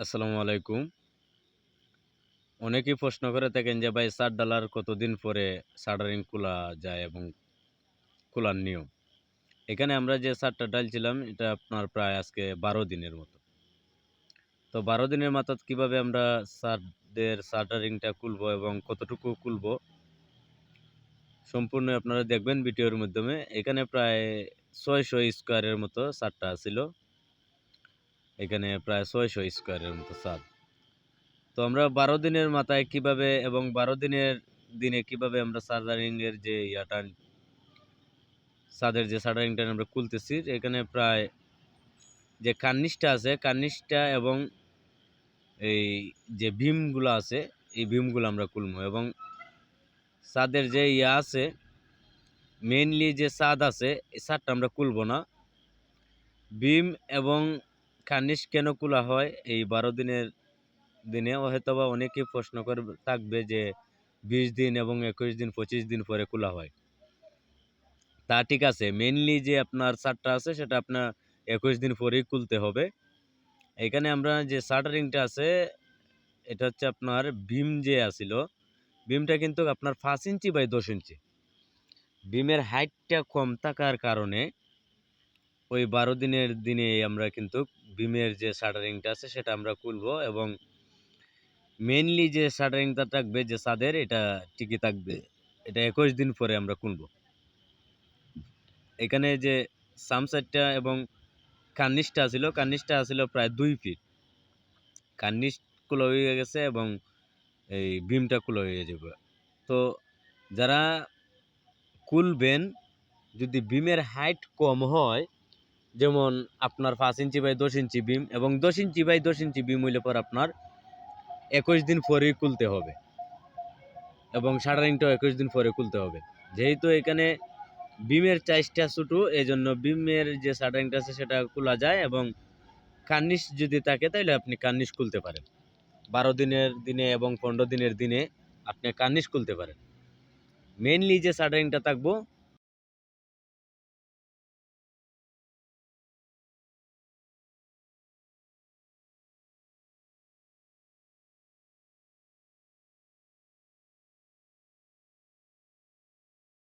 আসসালামু আলাইকুম। অনেকেই প্রশ্ন করে থাকেন যে, ভাই, সার ডালার কতদিন পরে সার্ডারিং খোলা যায় এবং খোলার নিয়ম। এখানে আমরা যে সারটা ডালছিলাম এটা আপনার প্রায় আজকে ১২ দিনের মতো। তো ১২ দিনের মাথাত কীভাবে আমরা সারদের সার্ডারিংটা খুলবো এবং কতটুকু খুলবো, সম্পূর্ণ আপনারা দেখবেন ভিডিওর মাধ্যমে। এখানে প্রায় ৬০০ স্কোয়ারের মতো সারটা ছিল। এখানে প্রায় ৬০০ স্কোয়ারের মতো ছাদ। তো আমরা ১২ দিনের মাথায় কীভাবে এবং ১২ দিনের দিনে কীভাবে আমরা সার্জারিং এর যে ইয়াটা, ছাদের যে সার্জারিংটা আমরা খুলতেছি, এখানে প্রায় যে কার্নিশটা আছে, কার্নিশটা এবং এই যে ভীমগুলো আছে, এই বিমগুলো আমরা খুলবো এবং ছাদের যে ইয়া আছে মেইনলি যে ছাদ আছে, এই ছাদটা আমরা খুলবো না ভীম এবং কার্নিশ কেন খোলা হয়? এই বারো দিনের দিনে হয়তো বা অনেকেই প্রশ্ন করে থাকবে যে বিশ দিন এবং একুশ দিন, পঁচিশ দিন পরে খোলা হয়। তা ঠিক আছে মেনলি যে আপনার সারটা আছে সেটা আপনার একুশ দিন পরেই খুলতে হবে। এখানে আমরা যে শাটারিংটা আছে, এটা হচ্ছে আপনার বিম যে আছিল বিমটা কিন্তু আপনার পাঁচ ইঞ্চি বাই দশ ইঞ্চি। বিমের হাইটটা কম থাকার কারণে ওই বারো দিনের দিনে আমরা কিন্তু বিমের যে শাটারিংটা আছে সেটা আমরা খুলবো এবং মেনলি যে শাটারিংটা থাকবে, যে ছাদের, এটা টিকে থাকবে। এটা একুশ দিন পরে আমরা খুলবো। এখানে যে সামসাইডটা এবং কার্নিশটা ছিল কার্নিশটা ছিল প্রায় দুই ফিট। কার্নিশ কুলো হয়ে গেছে এবং এই বিমটা কুলো হয়ে যাবে। তো যারা কুলবেন যদি বিমের হাইট কম হয় যেমন আপনার পাঁচ ইঞ্চি বাই দশ ইঞ্চি বিম এবং দশ ইঞ্চি বাই দশ ইঞ্চি বিম হইলে পর আপনার একুশ দিন পরেই খুলতে হবে। এবং শাটারিংটাও একুশ দিন পরে খুলতে হবে। যেহেতু এখানে বিমের চাইজটা ছোটো এই জন্য বিমের যে শাটারিংটা আছে সেটা খোলা যায় এবং কার্নিশ যদি থাকে তাহলে আপনি কার্নিশ খুলতে পারেন। বারো দিনের দিনে এবং পনেরো দিনের দিনে আপনি কার্নিশ খুলতে পারেন। মেনলি যে শাটারিংটা থাকব